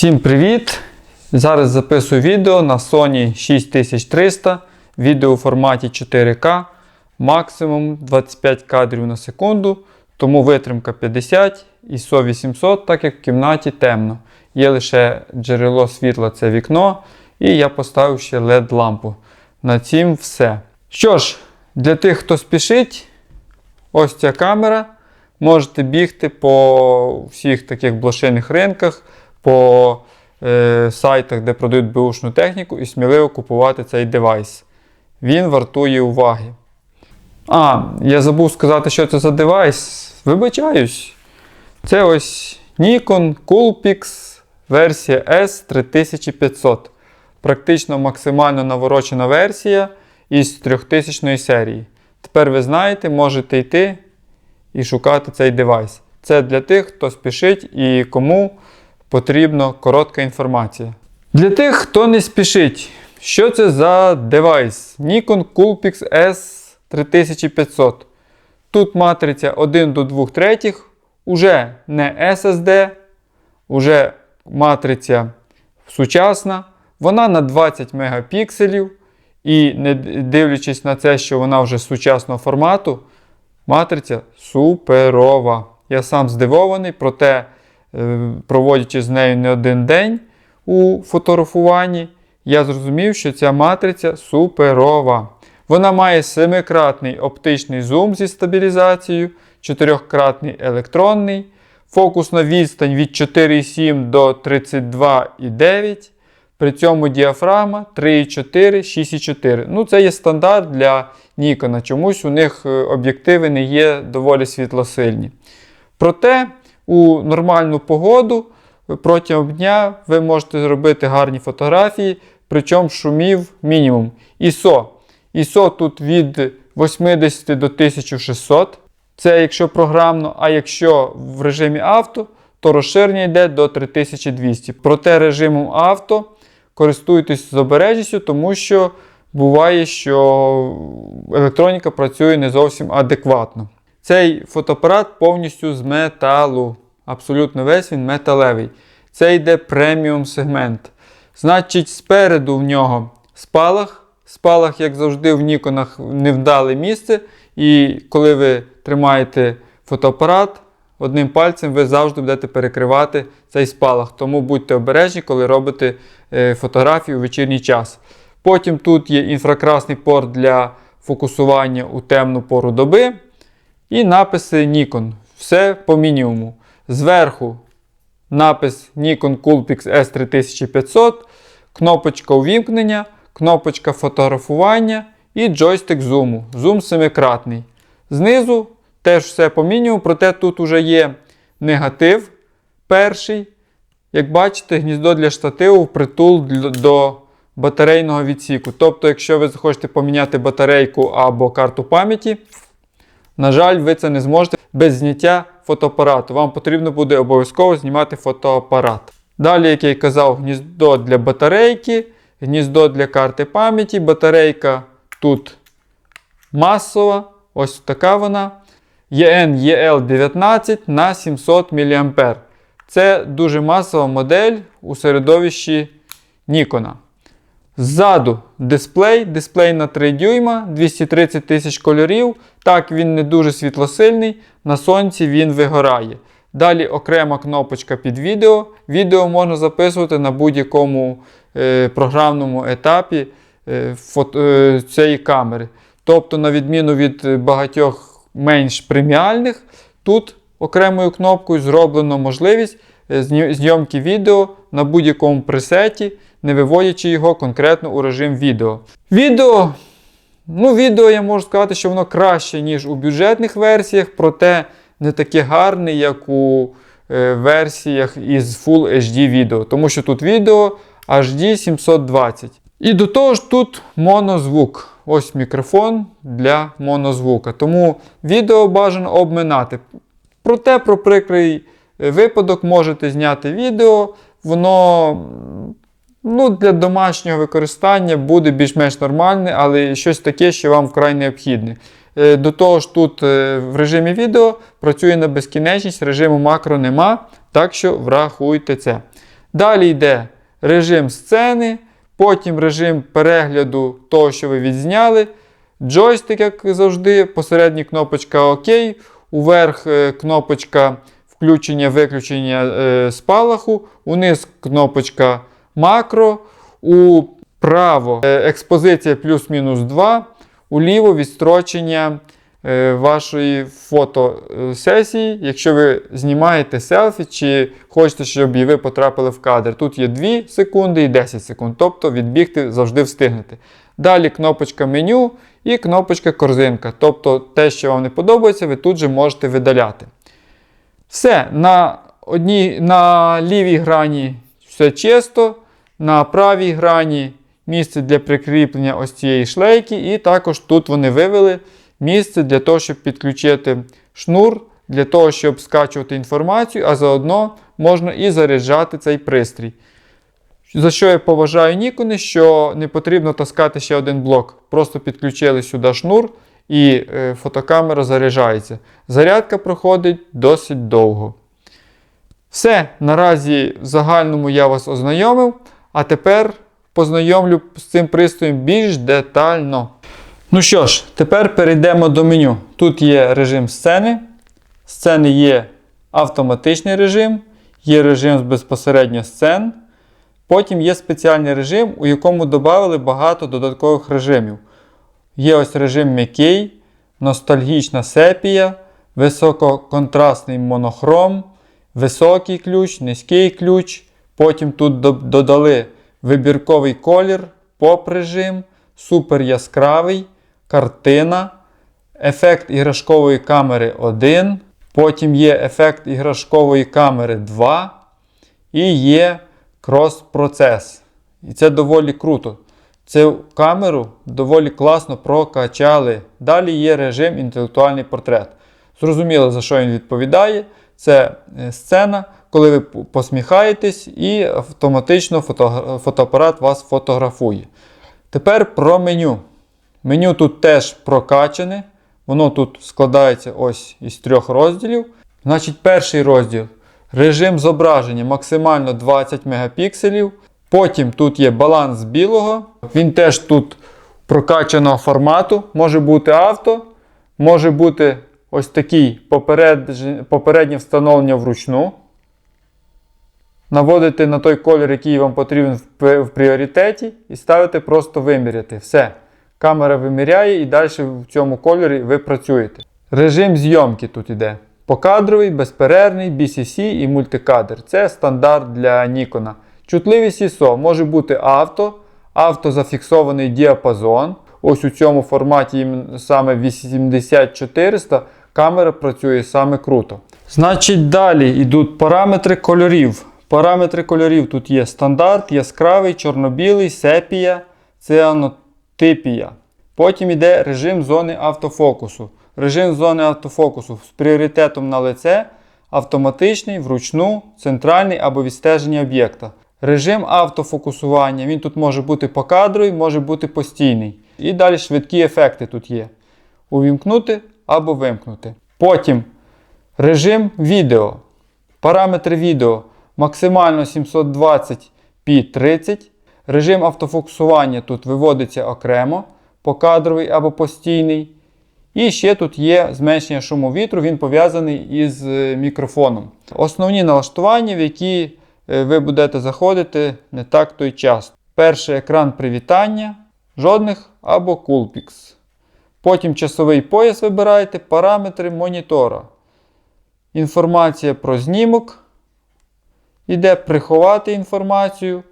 Всім привіт! Зараз записую відео на Sony 6300, відео у форматі 4К, максимум 25 кадрів на секунду, тому витримка 50 ISO 800, так як в кімнаті темно. Є лише джерело світла це вікно, і я поставив ще LED-лампу. На цім все. Що ж, для тих, хто спішить, ось ця камера. Можете бігти по всіх таких блошиних ринках, по е, сайтах, де продають беушну техніку, і сміливо купувати цей девайс. Він вартує уваги. А, я забув сказати, що це за девайс. Вибачаюсь. Це ось Nikon Coolpix версія S3500. Практично максимально наворочена версія із 3000 серії. Тепер ви знаєте, можете йти і шукати цей девайс. Це для тих, хто спішить і кому потрібна коротка інформація. Для тих, хто не спішить, що це за девайс? Nikon Coolpix S3500. Тут матриця 1 до 2 третіх, уже не SSD, уже матриця сучасна. Вона на 20 мегапікселів. І не дивлячись на це, що вона вже сучасного формату, матриця суперова. Я сам здивований, проте, проводячи з нею не один день у фотографуванні, я зрозумів, що ця матриця суперова. Вона має 7-кратний оптичний зум зі стабілізацією, 4-кратний електронний, фокусна відстань від 4,7 до 32,9. При цьому діафрагма 3,4, 6,4. Ну, це є стандарт для Nikon. Чомусь у них е, об'єктиви не є доволі світлосильні. Проте у нормальну погоду протягом дня ви можете зробити гарні фотографії, причому шумів мінімум. ISO. ISO тут від 80 до 1600. Це якщо програмно, а якщо в режимі авто, то розширення йде до 3200. Проте режимом авто користуйтесь з обережністю, тому що буває, що електроніка працює не зовсім адекватно. Цей фотоапарат повністю з металу. Абсолютно весь він металевий. Це йде преміум сегмент. Значить, спереду в нього спалах. Спалах, як завжди, в ніконах невдале місце. І коли ви тримаєте фотоапарат, одним пальцем ви завжди будете перекривати цей спалах. Тому будьте обережні, коли робите е, фотографії у вечірній час. Потім тут є інфракрасний порт для фокусування у темну пору доби. І написи Nikon. Все по мінімуму. Зверху напис Nikon Coolpix S3500, кнопочка увімкнення, кнопочка фотографування і джойстик зуму. Зум семикратний. Знизу теж все по мінімуму, проте тут вже є негатив перший. Як бачите, гніздо для штативу притул до батарейного відсіку. Тобто, якщо ви захочете поміняти батарейку або карту пам'яті, на жаль, ви це не зможете без зняття фотоапарату. Вам потрібно буде обов'язково знімати фотоапарат. Далі, як я казав, гніздо для батарейки, гніздо для карти пам'яті. Батарейка тут масова, ось така вона. EN EL19 на 700 мА. Це дуже масова модель у середовищі Nikon. Ззаду дисплей, дисплей на 3 дюйма, 230 тисяч кольорів. Так, він не дуже світлосильний, на сонці він вигорає. Далі окрема кнопочка під відео. Відео можна записувати на будь-якому е, програмному етапі е, фото, е, цієї камери. Тобто, на відміну від багатьох менш преміальних, тут окремою кнопкою зроблено можливість зйомки відео на будь-якому пресеті не виводячи його конкретно у режим відео. Відео, ну, відео я можу сказати, що воно краще, ніж у бюджетних версіях, проте не таке гарне, як у е, версіях із Full HD відео. Тому що тут відео HD 720. І до того ж, тут монозвук. Ось мікрофон для монозвука. Тому відео бажано обминати. Проте, про прикрий е, випадок можете зняти відео, воно Ну, Для домашнього використання буде більш-менш нормальне, але щось таке, що вам вкрай необхідне. Е, до того ж, тут е, в режимі відео працює на безкінечність, режиму макро нема, так що врахуйте це. Далі йде режим сцени, потім режим перегляду того, що ви відзняли. Джойстик, як завжди, посередній кнопочка ОК, уверх е, кнопочка включення-виключення е, спалаху, униз кнопочка макро, управо е, експозиція плюс-мінус 2, уліво відстрочення е, вашої фотосесії, якщо ви знімаєте селфі чи хочете, щоб і ви потрапили в кадр. Тут є 2 секунди і 10 секунд, тобто відбігти завжди встигнете. Далі кнопочка меню і кнопочка корзинка. Тобто те, що вам не подобається, ви тут же можете видаляти. Все, на, одній, на лівій грані все чисто, на правій грані місце для прикріплення ось цієї шлейки, і також тут вони вивели місце для того, щоб підключити шнур, для того, щоб скачувати інформацію, а заодно можна і заряджати цей пристрій. За що я поважаю Нікони, що не потрібно таскати ще один блок. Просто підключили сюди шнур і е, фотокамера заряджається. Зарядка проходить досить довго. Все, наразі в загальному я вас ознайомив, а тепер познайомлю з цим пристроєм більш детально. Ну що ж, тепер перейдемо до меню. Тут є режим сцени. Сцени є автоматичний режим, є режим з безпосередньо сцен. Потім є спеціальний режим, у якому додали багато додаткових режимів. Є ось режим м'який, ностальгічна сепія, висококонтрастний монохром, високий ключ, низький ключ. Потім тут додали вибірковий колір, поп-режим, супер яскравий, картина, ефект іграшкової камери 1. Потім є ефект іграшкової камери 2. І є крос-процес. І це доволі круто. Цю камеру доволі класно прокачали. Далі є режим інтелектуальний портрет. Зрозуміло, за що він відповідає. Це е, сцена, коли ви посміхаєтесь і автоматично фото- фотоапарат вас фотографує. Тепер про меню. Меню тут теж прокачане. Воно тут складається ось із трьох розділів. Значить, перший розділ режим зображення максимально 20 мегапікселів. Потім тут є баланс білого. Він теж тут прокачаного формату. Може бути авто, може бути ось такий попереднє встановлення вручну. Наводите на той колір, який вам потрібен в, пріоритеті, і ставите просто виміряти. Все. Камера виміряє і далі в цьому кольорі ви працюєте. Режим зйомки тут іде. Покадровий, безперервний, BCC і мультикадр. Це стандарт для Nikon. Чутливість ISO може бути авто, автозафіксований діапазон. Ось у цьому форматі саме 80400 камера працює саме круто. Значить, далі йдуть параметри кольорів. Параметри кольорів тут є стандарт, яскравий, чорно-білий, сепія, ціанотипія. Потім йде режим зони автофокусу. Режим зони автофокусу з пріоритетом на лице, автоматичний, вручну, центральний або відстеження об'єкта. Режим автофокусування. Він тут може бути покадровий, може бути постійний. І далі швидкі ефекти тут є. Увімкнути або вимкнути. Потім режим відео. Параметри відео максимально 720p30. Режим автофокусування тут виводиться окремо, покадровий або постійний. І ще тут є зменшення шуму вітру, він пов'язаний із е, мікрофоном. Основні налаштування, в які ви будете заходити не так то й часто. Перший екран привітання, жодних або Coolpix. Потім часовий пояс вибираєте, параметри монітора. Інформація про знімок. Іде приховати інформацію.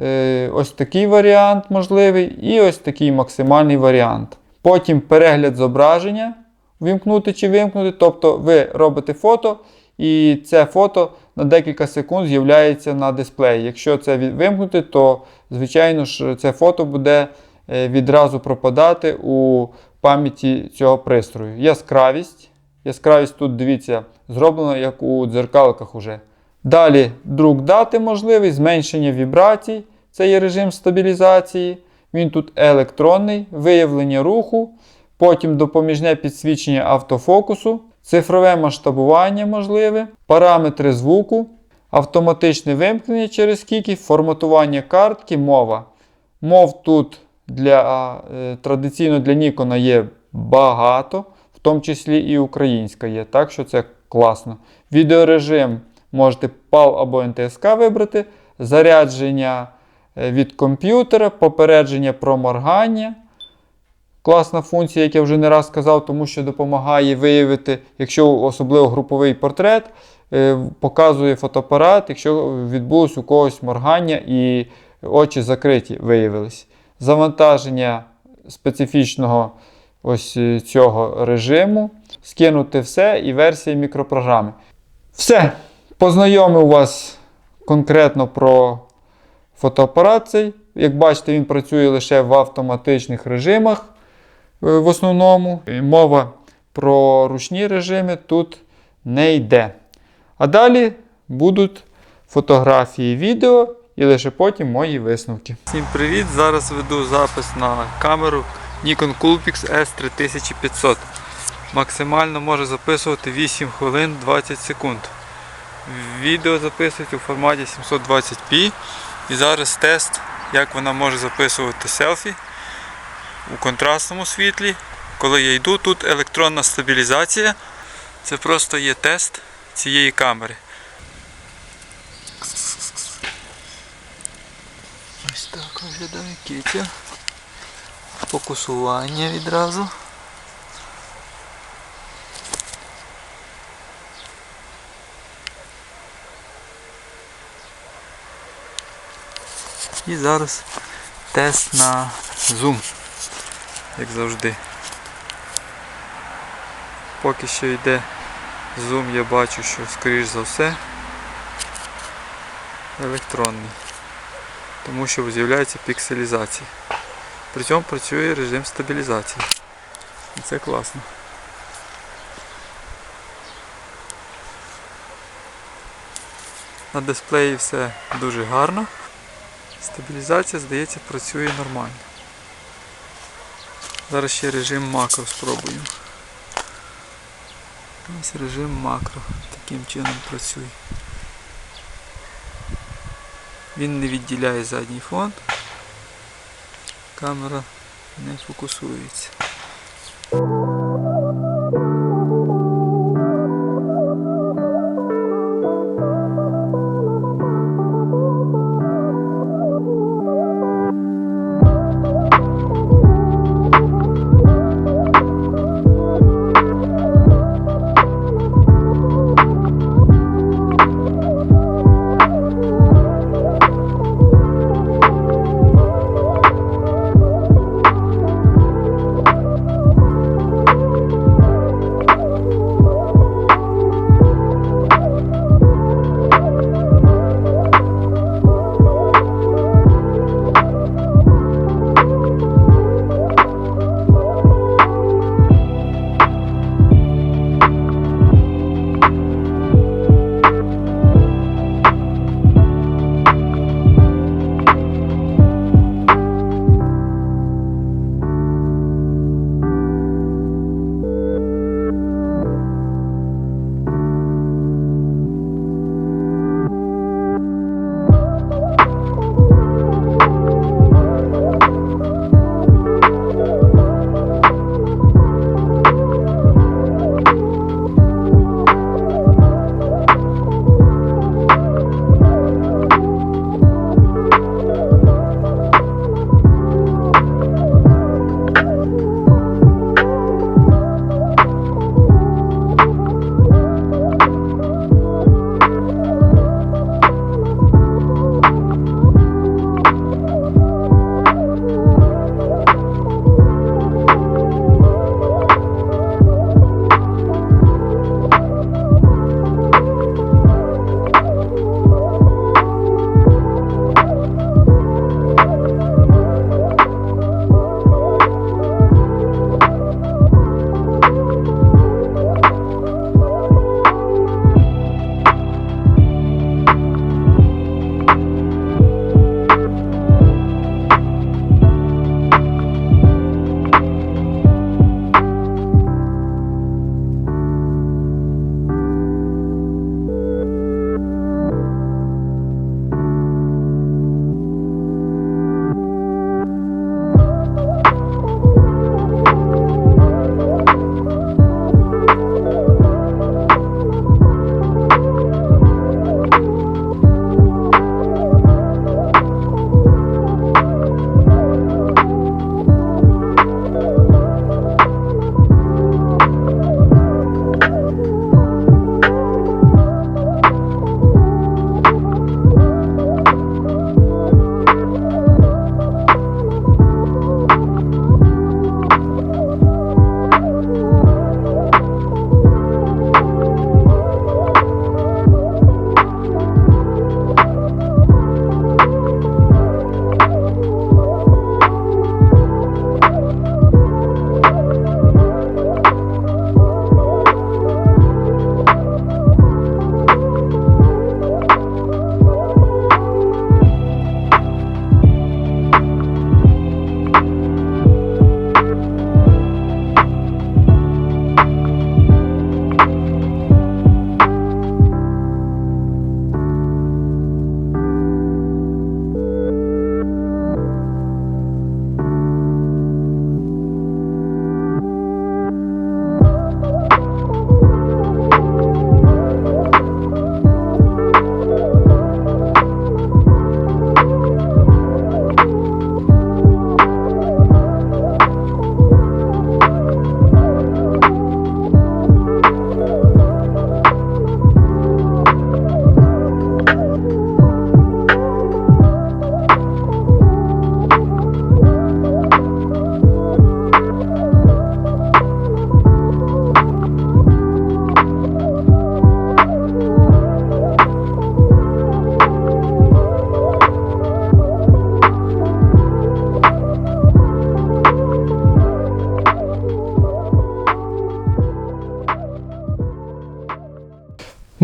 Е, Ось такий варіант можливий, і ось такий максимальний варіант. Потім перегляд зображення, вимкнути чи вимкнути. Тобто ви робите фото, і це фото на декілька секунд з'являється на дисплеї. Якщо це вимкнути, то звичайно ж це фото буде е, відразу пропадати у пам'яті цього пристрою. Яскравість. Яскравість тут, дивіться, зроблено як у дзеркалках уже. Далі друк дати можливий, зменшення вібрацій, це є режим стабілізації. Він тут електронний, виявлення руху, потім допоміжне підсвічення автофокусу, цифрове масштабування можливе, параметри звуку, Автоматичне вимкнення через скільки, форматування картки, мова. Мов тут для, е, традиційно для Nikon є багато, в тому числі і українська є, так що це класно. Відеорежим можете PAL або NTSK вибрати, зарядження е, від комп'ютера, попередження про моргання. Класна функція, як я вже не раз сказав, тому що допомагає виявити, якщо особливо груповий портрет, е, показує фотоапарат, якщо відбулось у когось моргання і очі закриті виявились. Завантаження специфічного ось е, цього режиму, скинути все і версія мікропрограми. Все, познайомив вас конкретно про фотоапарат цей. Як бачите, він працює лише в автоматичних режимах в основному. Мова про ручні режими тут не йде. А далі будуть фотографії, відео і лише потім мої висновки. Всім привіт! Зараз веду запис на камеру Nikon Coolpix S3500. Максимально може записувати 8 хвилин 20 секунд. Відео записується у форматі 720p. І зараз тест, як вона може записувати селфі у контрастному світлі. Коли я йду, тут електронна стабілізація. Це просто є тест цієї камери. Ось так виглядає кітя. Фокусування відразу. І зараз тест на зум, як завжди. Поки що йде зум, я бачу, що скоріш за все електронний. Тому що з'являється пікселізація. При цьому працює режим стабілізації. І це класно. На дисплеї все дуже гарно. Стабілізація, здається, працює нормально. Зараз ще режим макро спробую. Ось режим макро таким чином працює. Він не відділяє задній фон. Камера не фокусується.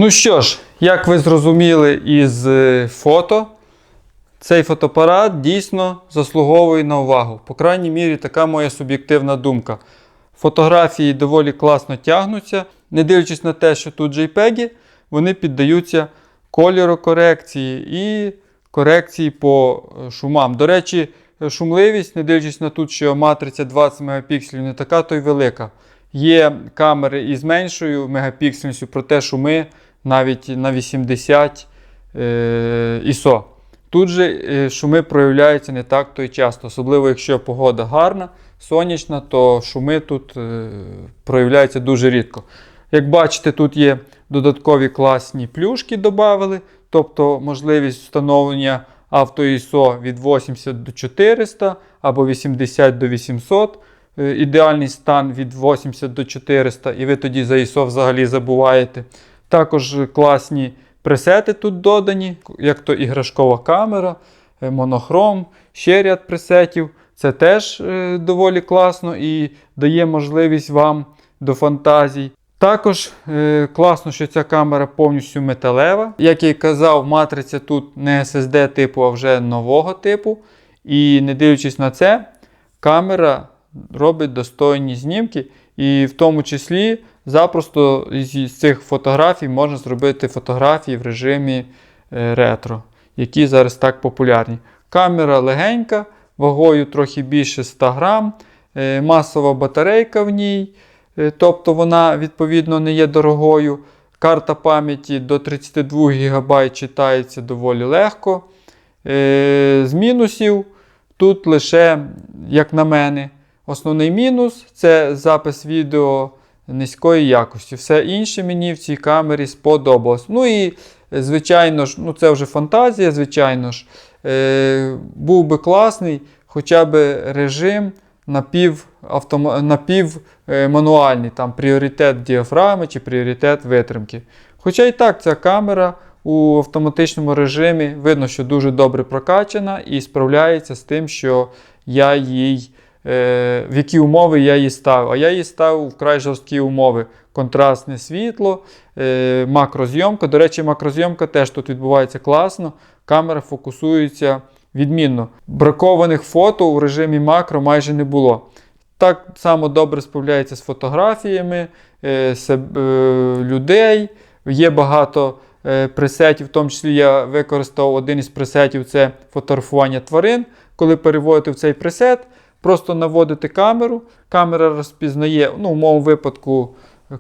Ну що ж, як ви зрозуміли із е, фото, цей фотоапарат дійсно заслуговує на увагу. По крайній мірі, така моя суб'єктивна думка. Фотографії доволі класно тягнуться. Не дивлячись на те, що тут JPEG, вони піддаються кольорокорекції і корекції по е, шумам. До речі, шумливість, не дивлячись на те, що матриця 20 Мп, не така то й велика. Є камери із меншою мегапіксельністю, проте шуми навіть на 80 е, ISO. Тут же е, шуми проявляються не так то й часто, особливо якщо погода гарна, сонячна, то шуми тут е, проявляються дуже рідко. Як бачите, тут є додаткові класні плюшки додали, тобто можливість встановлення авто ISO від 80 до 400 або 80 до 800. Е, Ідеальний стан від 80 до 400, і ви тоді за ISO взагалі забуваєте. Також класні пресети тут додані, як то іграшкова камера, е, монохром, ще ряд пресетів. Це теж е, доволі класно і дає можливість вам до фантазій. Також е, класно, що ця камера повністю металева. Як я і казав, матриця тут не SSD типу, а вже нового типу. І не дивлячись на це, камера робить достойні знімки. І в тому числі запросто з цих фотографій можна зробити фотографії в режимі е, ретро, які зараз так популярні. Камера легенька, вагою трохи більше 100 грам, е, масова батарейка в ній, е, тобто вона відповідно не є дорогою. Карта пам'яті до 32 ГБ читається доволі легко. З мінусів тут лише, як на мене, основний мінус це запис відео низької якості. Все інше мені в цій камері сподобалось. Ну і, звичайно ж, ну це вже фантазія, звичайно ж, е, був би класний хоча б режим напів, автома, напів е, там пріоритет діафрагми чи пріоритет витримки. Хоча і так, ця камера у автоматичному режимі видно, що дуже добре прокачана і справляється з тим, що я їй. Е, В які умови я її ставив. А я її ставив в край жорсткі умови. Контрастне світло, е, макрозйомка. До речі, макрозйомка теж тут відбувається класно. Камера фокусується відмінно. Бракованих фото у режимі макро майже не було. Так само добре справляється з фотографіями е, людей. Є багато пресетів, в тому числі я використав один із пресетів це фотографування тварин. Коли переводите в цей пресет, просто наводите камеру, камера розпізнає, ну, в моєму випадку,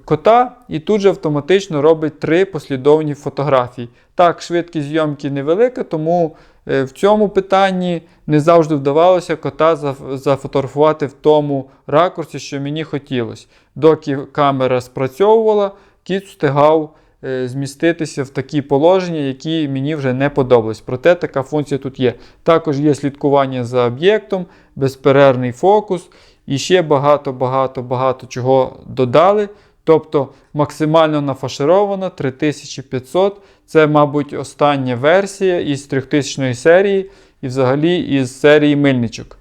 кота, і тут же автоматично робить три послідовні фотографії. Так, швидкість зйомки невелика, тому е, в цьому питанні не завжди вдавалося кота зафотографувати в тому ракурсі, що мені хотілося. Доки камера спрацьовувала, кіт встигав зміститися в такі положення, які мені вже не подобались. Проте така функція тут є. Також є слідкування за об'єктом, безперервний фокус і ще багато-багато-багато чого додали. Тобто максимально нафашировано 3500. Це, мабуть, остання версія із 3000 серії і взагалі із серії мильничок.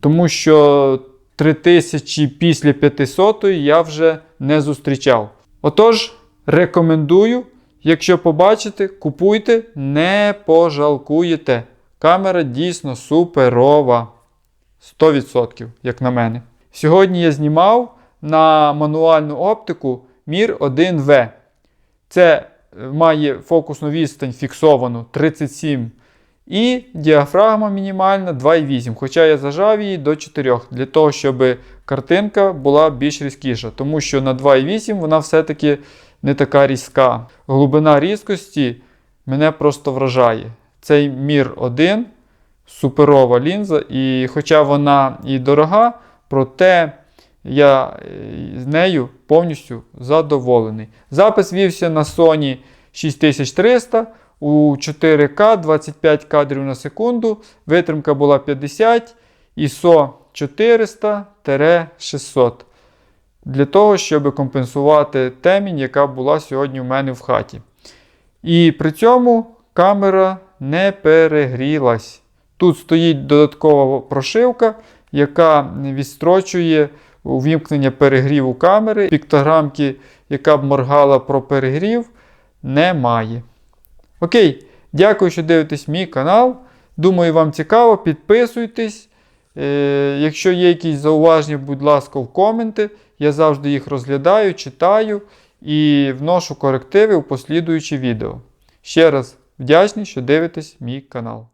Тому що 3000 після 500 я вже не зустрічав. Отож, рекомендую, якщо побачите, купуйте, не пожалкуєте. Камера дійсно суперова. 100%, як на мене. Сьогодні я знімав на мануальну оптику Mir 1V. Це е, має фокусну відстань фіксовану 37 і діафрагма мінімальна 2,8. Хоча я зажав її до 4, для того, щоб картинка була більш різкіша. Тому що на 2,8 вона все-таки не така різка. Глибина різкості мене просто вражає. Цей Mir 1 суперова лінза, і хоча вона і дорога, проте я е, з нею повністю задоволений. Запис вівся на Sony 6300 у 4К 25 кадрів на секунду. Витримка була 50 ISO 400-600. Для того, щоб компенсувати темінь, яка була сьогодні у мене в хаті. І при цьому камера не перегрілась. Тут стоїть додаткова прошивка, яка відстрочує увімкнення перегріву камери. Піктограмки, яка б моргала про перегрів, немає. Окей, дякую, що дивитесь мій канал. Думаю, вам цікаво. Підписуйтесь. Е, якщо є якісь зауваження, будь ласка, в коменти. Я завжди їх розглядаю, читаю і вношу корективи у послідуючі відео. Ще раз вдячний, що дивитесь мій канал.